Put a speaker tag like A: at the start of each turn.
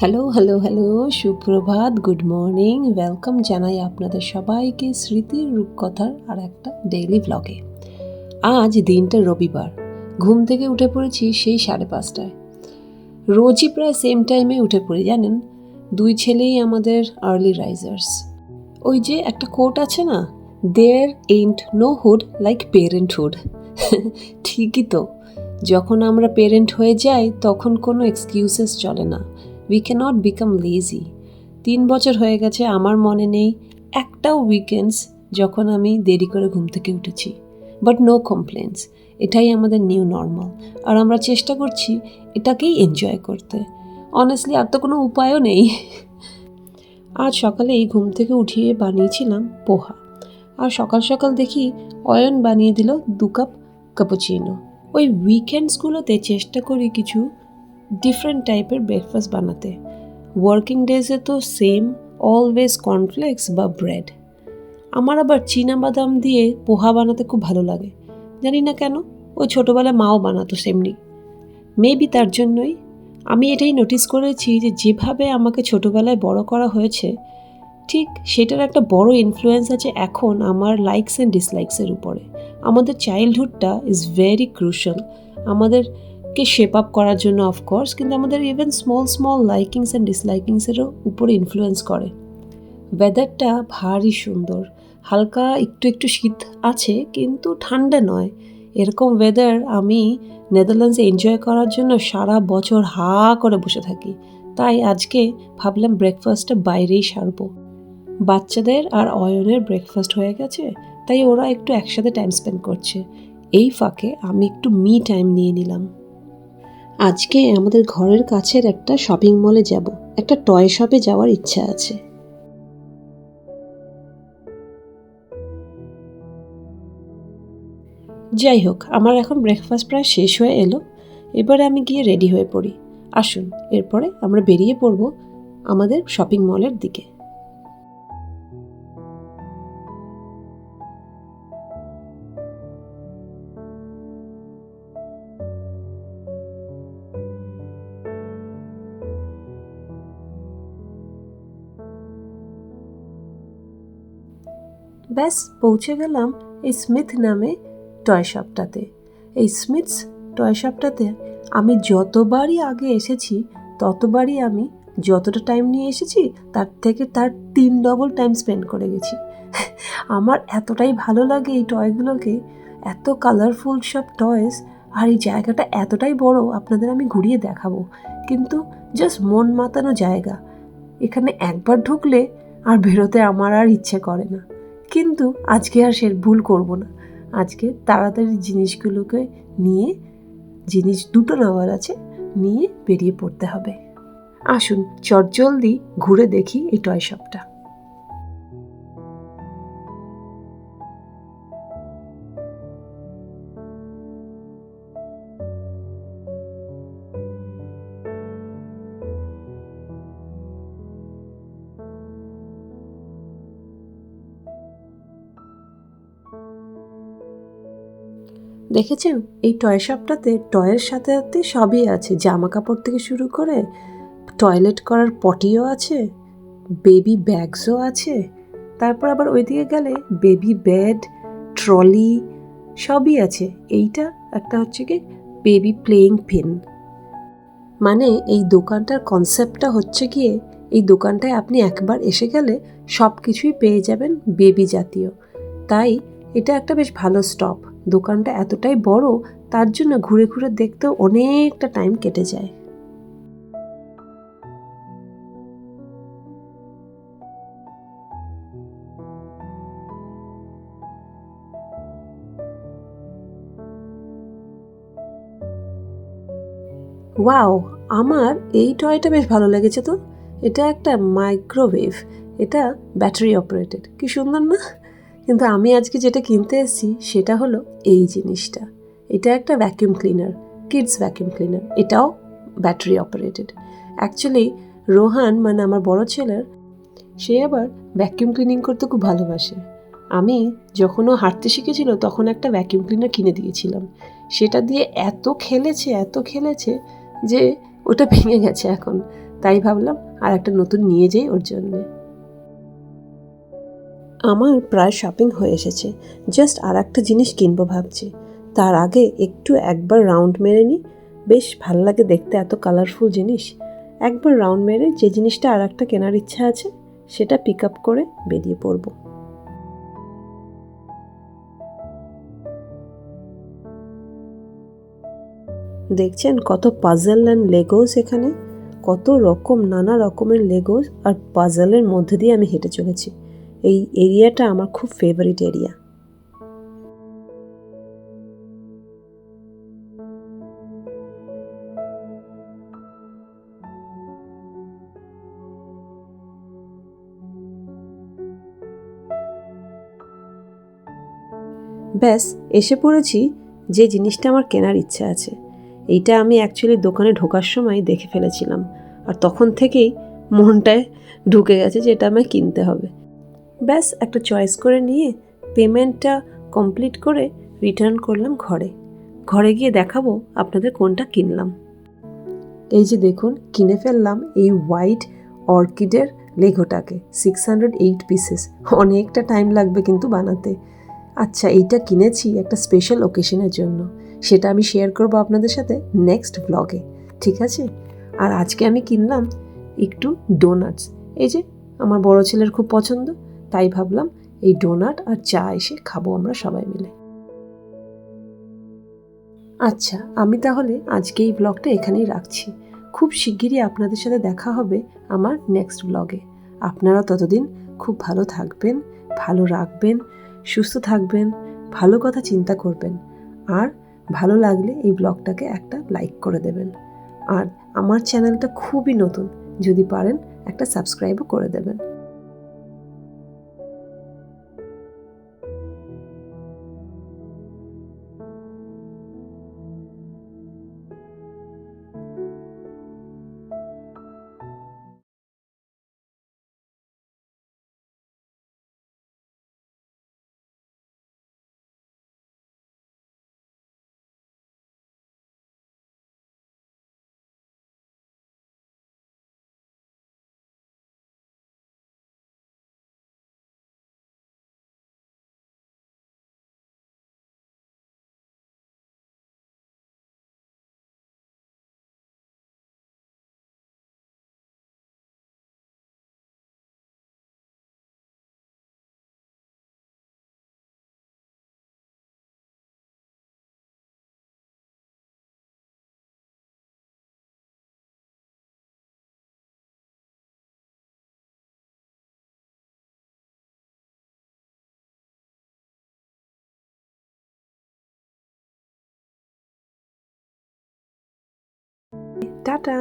A: Hello hello hello সুপ্রভাত good morning welcome জানাই আপনাদের সবাইকে স্মৃতির রূপকথার আর একটা ডেইলি ব্লগে আজ দিনটা রবিবার, ঘুম থেকে উঠে পড়েছি সেই সাড়ে পাঁচটায়। রোজই প্রায় সেম টাইমে উঠে পড়ি, জানেন? দুই ছেলেই আমাদের আর্লি রাইজার্স ওই যে একটা কোট আছে না there ain't no hood like parenthood ঠিকই তো, যখন আমরা পেরেন্ট হয়ে যাই, তখন কোনো এক্সকিউসেস চলে না। উই ক্যানট বিকাম লেজি তিন বছর হয়ে গেছে, আমার মনে নেই একটাও উইকেন্ডস যখন আমি দেরি করে ঘুম থেকে উঠেছি। বাট নো কমপ্লেন্স এটাই আমাদের নিউ নর্মাল আর আমরা চেষ্টা করছি এটাকেই এনজয় করতে। অনেস্টলি আর তো কোনো উপায়ও নেই। আজ সকালে এই ঘুম থেকে উঠিয়ে বানিয়েছিলাম পোহা। আর সকাল সকাল দেখি অয়ন বানিয়ে দিল দু কাপ কাপুচিনো ওই উইকেন্ডসগুলোতে চেষ্টা করি কিছু ডিফারেন্ট টাইপের ব্রেকফাস্ট বানাতে। ওয়ার্কিং ডেজে তো সেম অলওয়েজ কর্নফ্লেক্স বা ব্রেড আমার আবার চীনা বাদাম দিয়ে পোহা বানাতে খুব ভালো লাগে। জানি না কেন, ওই ছোটোবেলায় মাও বানাতো সেমনি। মেবি তার জন্যই। আমি এটাই নোটিস করেছি যে যেভাবে আমাকে ছোটোবেলায় বড় করা হয়েছে, ঠিক সেটার একটা বড় ইনফ্লুয়েন্স আছে এখন আমার লাইকস অ্যান্ড ডিসলাইকসের উপরে। আমাদের চাইল্ডহুডটা ইজ ভেরি ক্রুশাল আমাদেরকে শেপ আপ করার জন্য অফকোর্স কিন্তু আমাদের even small small likings and ডিসলাইকিংসেরও উপরে ইনফ্লুয়েন্স করে। ওয়েদারটা ভারী সুন্দর, হালকা একটু একটু শীত আছে, কিন্তু ঠান্ডা নয়। এরকম ওয়েদার আমি নেদারল্যান্ডসে এনজয় করার জন্য সারা বছর হা করে বসে থাকি। তাই আজকে ভাবলাম ব্রেকফাস্টটা বাইরেই সারবো। বাচ্চাদের আর অয়নের ব্রেকফাস্ট হয়ে গেছে, তাই ওরা একটু একসাথে টাইম স্পেন্ড করছে। এই ফাঁকে আমি একটু মি টাইম নিয়ে নিলাম। আজকে আমাদের ঘরের কাছের একটা শপিং মলে যাব। একটা টয় শপে যাওয়ার ইচ্ছা আছে। যাই হোক, আমার এখন ব্রেকফাস্ট প্রায় শেষ হয়ে এলো। এবারে আমি গিয়ে রেডি হয়ে পড়ি। আসুন, এরপরে আমরা বেরিয়ে পড়ব আমাদের শপিং মলের দিকে। ব্যাস, পৌঁছে গেলাম এই স্মিথ নামে টয় শপটাতে। এই স্মিথস টয় শপটাতে আমি যতবারই আগে এসেছি, ততবারই আমি যতটা টাইম নিয়ে এসেছি, তার থেকে তার তিন ডবল টাইম স্পেন্ড করে গেছি। আমার এতটাই ভালো লাগে এই টয়গুলোকে, এত কালারফুল সব টয়েস, আর এই জায়গাটা এতটাই বড়, আপনাদের আমি ঘুরিয়ে দেখাবো। কিন্তু জাস্ট মন মাতানো জায়গা। এখানে একবার ঢুকলে আর বেরোতে আমার আর ইচ্ছে করে না। কিন্তু আজকে আর সে ভুল করব না। আজকে তাড়াতাড়ি জিনিসগুলোকে নিয়ে, জিনিস দুটো নেওয়ার আছে, নিয়ে বেরিয়ে পড়তে হবে। আসুন চটজলদি ঘুরে দেখি এই টয় শপটা দেখেছেন? এই টয় শপটাতে টয়ের সাথে সাথে সবই আছে। জামা কাপড় থেকে শুরু করে টয়লেট করার পটিও আছে বেবি ব্যাগসও আছে। তারপর আবার ওইদিকে গেলে বেবি বেড ট্রলি সবই আছে। এইটা একটা হচ্ছে কি বেবি প্লেয়িং পেন মানে এই দোকানটার কনসেপ্টটা হচ্ছে গিয়ে এই দোকানটায় আপনি একবার এসে গেলে সব কিছুই পেয়ে যাবেন বেবি জাতীয়। তাই এটা একটা বেশ ভালো স্টপ দোকানটা এতটাই বড়, তার জন্য ঘুরে ঘুরে দেখতেও অনেকটা টাইম কেটে যায়। ওয়াও আমার এই টয়টা বেশ ভালো লেগেছে তো। এটা একটা মাইক্রোওয়েভ এটা ব্যাটারি অপারেটেড কি সুন্দর না? কিন্তু আমি আজকে যেটা কিনতে এসেছি সেটা হলো এই জিনিসটা। এটা একটা vacuum cleaner kids vacuum cleaner এটাও ব্যাটারি অপারেটেড অ্যাকচুয়ালি রোহান মানে আমার বড় ছেলের, সে আবার ভ্যাকিউম ক্লিনিং করতে খুব ভালোবাসে। আমি যখন ও হাঁটতে শিখেছিল তখন একটা ভ্যাকিউম ক্লিনার কিনে দিয়েছিলাম। সেটা দিয়ে এত খেলেছে এত খেলেছে যে ওটা ভেঙে গেছে এখন। তাই ভাবলাম আর একটা নতুন নিয়ে যাই ওর জন্যে। আমার প্রায় শপিং হয়ে এসেছে। জাস্ট আর একটা জিনিস কিনবো ভাবছি। তার আগে একটু একবার রাউন্ড মেরে নিই বেশ ভালো লাগে দেখতে এত কালারফুল জিনিস। একবার রাউন্ড মেরে যে জিনিসটা আর একটা কেনার ইচ্ছা আছে, সেটা পিক আপ করে বেরিয়ে পড়ব। দেখছেন কত পাজল অ্যান্ড লেগোস এখানে? কত রকম, নানা রকমের লেগোস আর পাজলের মধ্যে দিয়ে আমি হেঁটে চলেছি। এই এরিয়াটা আমার খুব ফেভারিট এরিয়া ব্যাস, এসে পড়েছি যে জিনিসটা আমার কেনার ইচ্ছা আছে। এইটা আমি অ্যাকচুয়ালি দোকানে ঢোকার সময় দেখে ফেলেছিলাম। আর তখন থেকেই মনটায় ঢুকে গেছে যে এটা আমায় কিনতে হবে। ব্যাস, একটা চয়েস করে নিয়ে পেমেন্টটা কমপ্লিট করে রিটার্ন করলাম ঘরে। ঘরে গিয়ে দেখাবো আপনাদের কোনটা কিনলাম। এই যে দেখুন, কিনে ফেললাম এই হোয়াইট অর্কিডের লেগোটাকে সিক্স হান্ড্রেড এইট পিসেস অনেকটা টাইম লাগবে কিন্তু বানাতে। আচ্ছা এইটা কিনেছি একটা স্পেশাল ওকেশনের জন্য। সেটা আমি শেয়ার করব আপনাদের সাথে নেক্সট ব্লগে ঠিক আছে? আর আজকে আমি কিনলাম একটু ডোনাটস এই যে, আমার বড় ছেলের খুব পছন্দ। তাই ভাবলাম এই ডোনাট আর চা এসে খাব আমরা সবাই মিলে। আচ্ছা আমি তাহলে আজকে এই ব্লগটা এখানেই রাখছি। খুব শিগগিরই আপনাদের সাথে দেখা হবে আমার নেক্সট ব্লগে। আপনারা ততদিন খুব ভালো থাকবেন, ভালো রাখবেন, সুস্থ থাকবেন, ভালো কথা চিন্তা করবেন, আর ভালো লাগলে এই ব্লগটাকে একটা লাইক করে দেবেন। আর আমার চ্যানেলটা খুবই নতুন, যদি পারেন একটা সাবস্ক্রাইবও করে দেবেন। টাটা